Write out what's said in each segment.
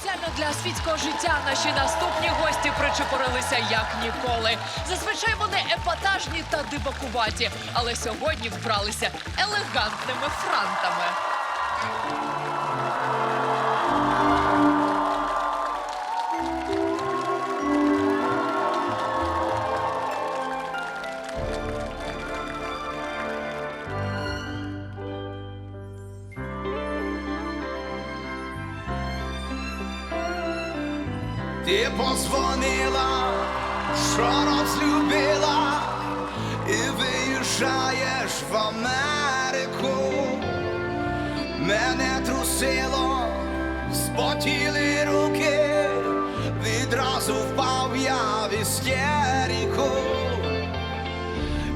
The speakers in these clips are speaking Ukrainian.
Спеціально для світського життя наші наступні гості причепорилися як ніколи. Зазвичай вони епатажні та дибакуваті, але сьогодні вбралися елегантними франтами. Ти позвонила, що розлюбила, і виїжджаєш в Америку. Мене трусило, спотіли руки, відразу впав я в істерику.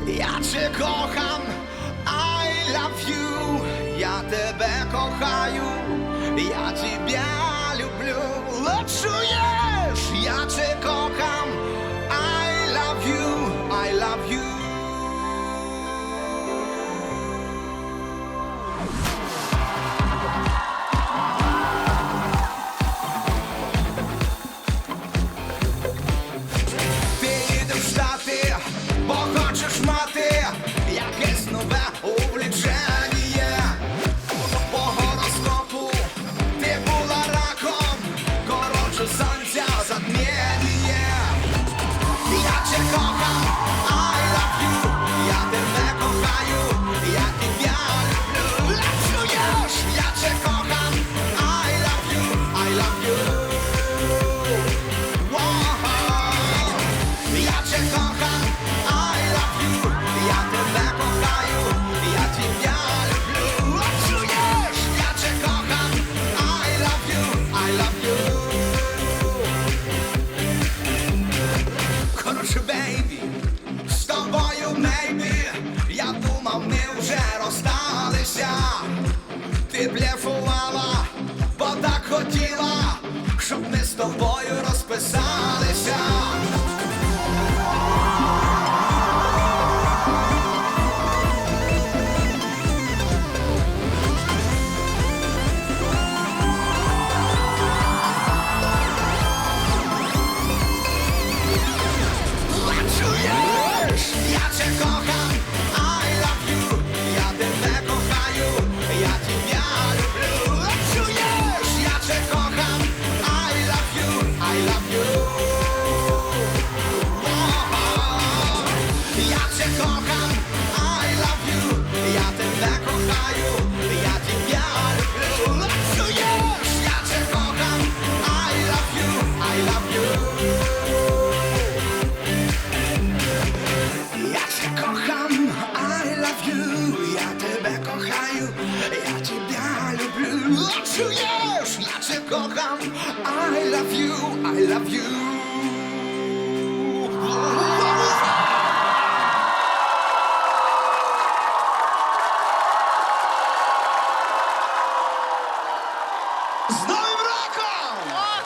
Я тебе кохам, I love you, я тебе кохаю, я тебя люблю. Чуєш, я тебе кохам, I люблю. Чуєш, я тебе кохам, I love you, I love you. З Новим роком! Ох!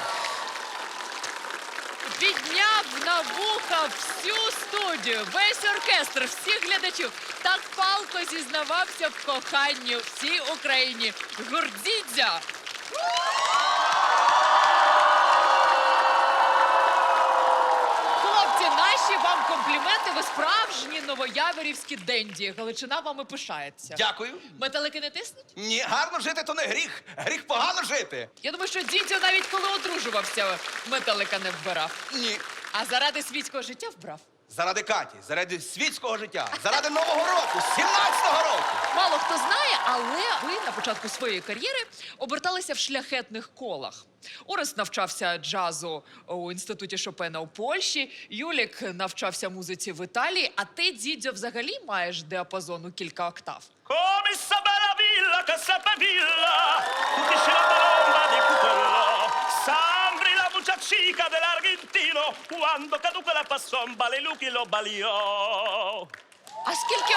Вуха всю студію, весь оркестр, всіх глядачів. Так палко зізнавався в коханні всій Україні. Гордідзя! Хлопці, наші вам компліменти. Ви справжні новояворівські денді. Галичина вами пишається. Дякую. Металики не тиснуть? Ні, гарно жити то не гріх. Гріх погано жити. Я думаю, що дідьо навіть коли одружувався, металика не вбирав. Ні. А заради світського життя вбрав. Заради Каті, заради світського життя, заради Нового року, 17-го року. Мало хто знає, але ви на початку своєї кар'єри оберталися в шляхетних колах. Орес навчався джазу у інституті Шопена у Польщі, Юлік навчався музиці в Італії, а ти, дідьо, взагалі маєш діапазон у кілька октав. Come sta bella villa, che sempre villa, tutti c'è la di. Sambri chica muchachica dell'Argentino, quando caduca la passon, baleluki lo balio. А скільки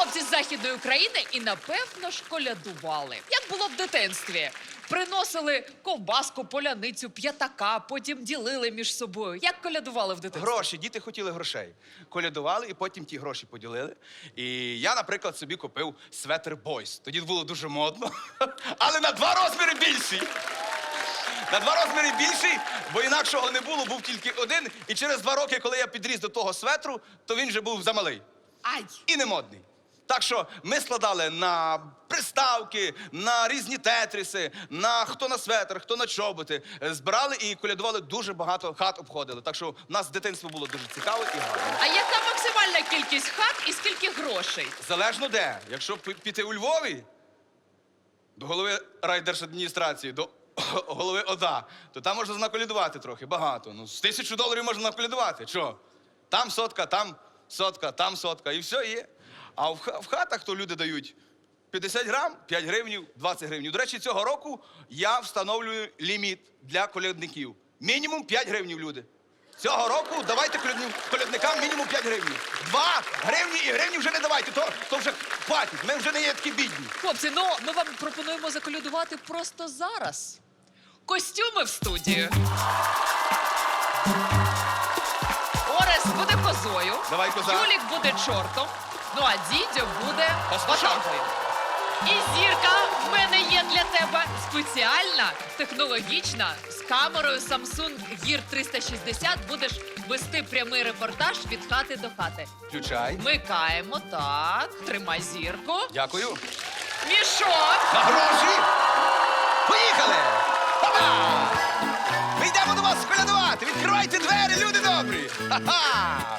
хлопці з західної України і напевно ж колядували. Як було в дитинстві? Приносили ковбаску, поляницю, п'ятака, потім ділили між собою. Як колядували в дитинстві? Гроші, діти хотіли грошей. Колядували і потім ті гроші поділили. І я, наприклад, собі купив светр Бойс. Тоді було дуже модно, але на два розміри більший. На два розміри більший, бо інакшого не було, був тільки один. І через два роки, коли я підріс до того светру, то він вже був замалий Ай! і не модний. Так що ми складали на приставки, на різні тетриси, на хто на светр, хто на чоботи. Збирали і колядували дуже багато хат обходили. Так що в нас дитинство було дуже цікаве і гарне. А яка максимальна кількість хат і скільки грошей? Залежно де. Якщо піти у Львові до голови райдержадміністрації, до голови ОДА, то там можна наколядувати трохи, багато. Ну, з тисячу доларів можна наколядувати. Що? Там сотка, там сотка, там сотка, і все є. А в, в хатах то люди дають 50 грам, 5 гривнів, 20 гривнів. До речі, цього року я встановлюю ліміт для колядників. Мінімум 5 гривнів, люди. Цього року давайте колядникам мінімум 5 гривнів. Два гривні і гривні вже не давайте, то, то вже хватить. Ми вже не є такі бідні. Хлопці, ну ми вам пропонуємо заколядувати просто зараз. Костюми в студію. Орес буде козою. Давай, коза. Юлік буде чортом. Ну а дідьо буде Пастушом. І зірка в мене є для тебе спеціальна, технологічна, з камерою Samsung Gear 360 будеш вести прямий репортаж від хати до хати. Включай. Вмикаємо, так, тримай зірку. Дякую. Мішок. На гроші. Поїхали! Па-па! Ми йдемо до вас колядувати! Відкривайте двері, люди добрі! Ха-ха!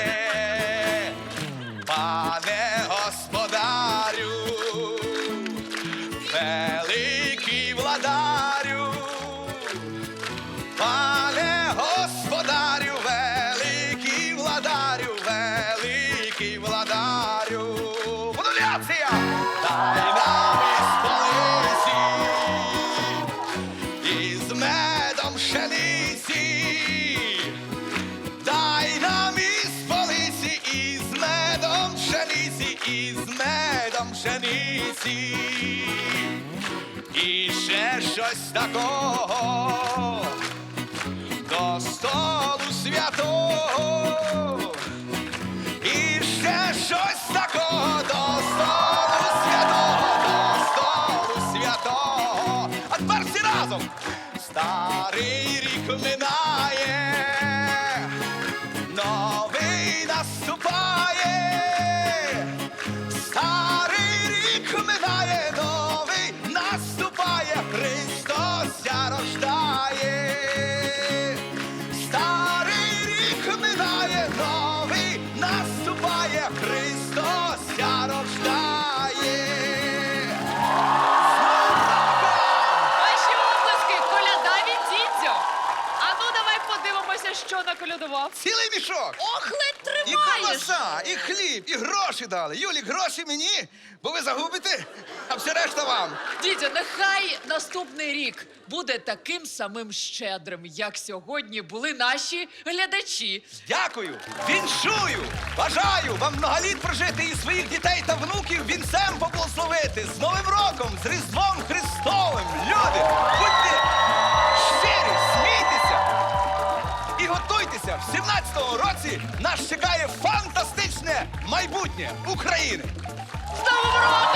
Владарю. Модуляція! Дай нам із полиці, із медом пшениці. Дай нам із полиці, із медом пшениці, із медом пшениці. І ще щось такого до столу святого. Разом. Старий рік минає, новий наступає. Старий рік минає, подивимося, що наколядував. Цілий мішок. Ох, ледь І тримаєш. і хліб, і гроші дали. Юлік, гроші мені, бо ви загубите, а все решта вам. Дідьо, нехай наступний рік буде таким самим щедрим, як сьогодні були наші глядачі. Дякую, віншую, бажаю вам многоліт прожити і своїх дітей та внуків вінцем поблагословити з Новим роком, з Різдвом Христовим. Люди, будьте Тримайтеся! В 17-му році нас чекає фантастичне майбутнє України! З Новим роком!